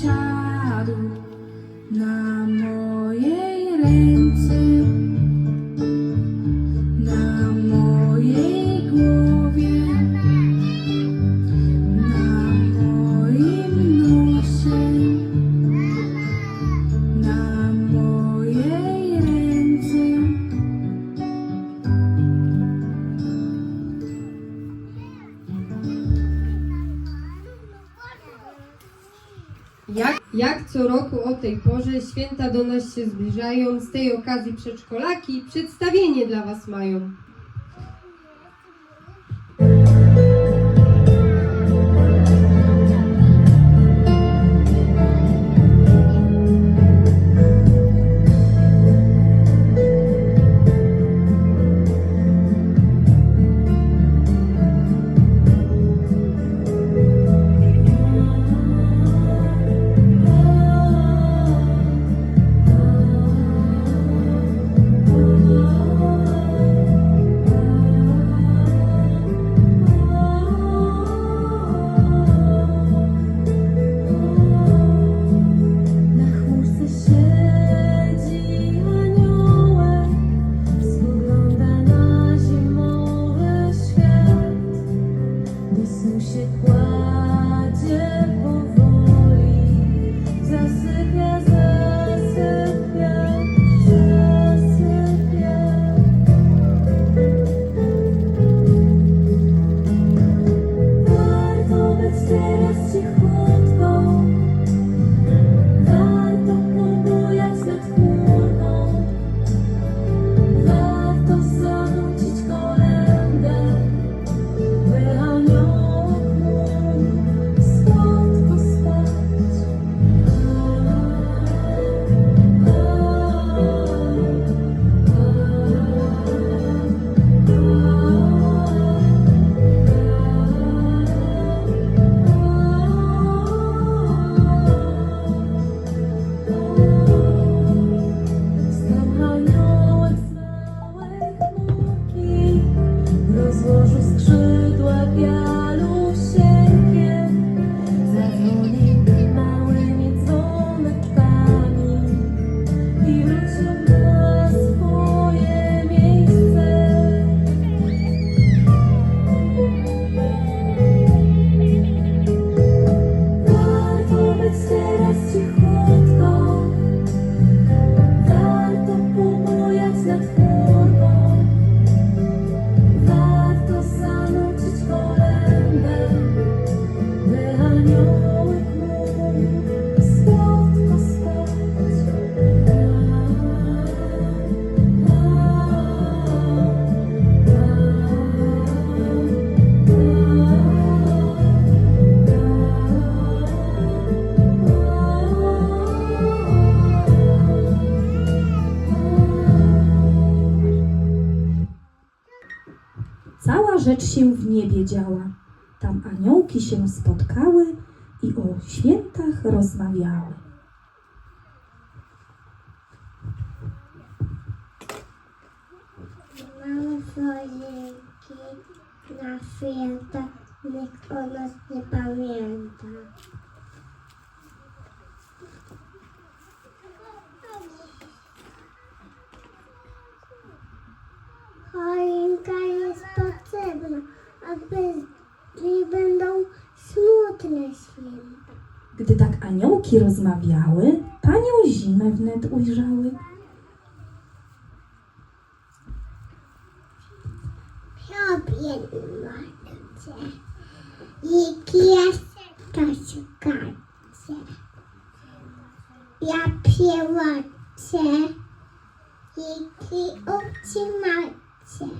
shine. Jak co roku o tej porze święta do nas się zbliżają, z tej okazji przedszkolaki przedstawienie dla Was mają. rzecz się w niebie działa. Tam aniołki się spotkały i o świętach rozmawiały. Mamy choinki na święta, nikt o nas nie pamięta. Choinka jest po potrzebna, a bez niej będą smutne święta. Gdy tak aniołki rozmawiały, panią zimę wnet ujrzały. Robię matce i pieseczka szukacie. Ja piełacie i ty utrzymacie.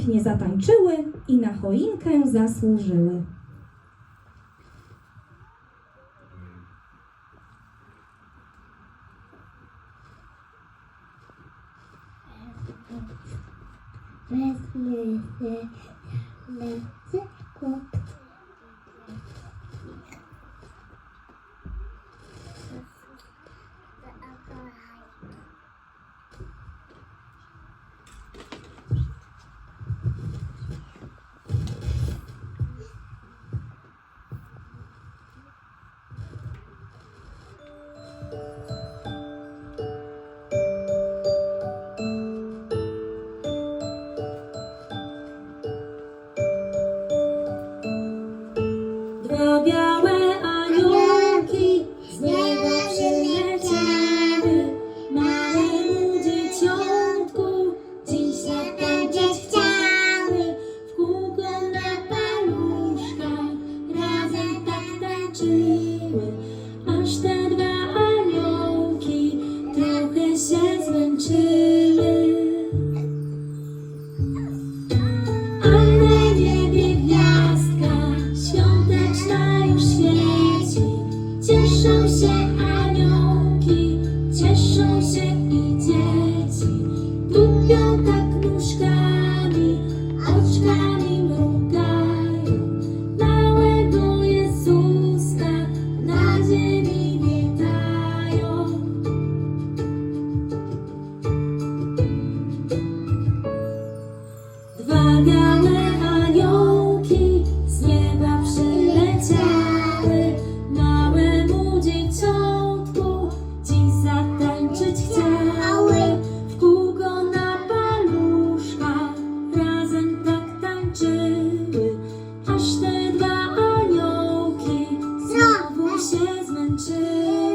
pięknie zatańczyły i na choinkę zasłużyły. 只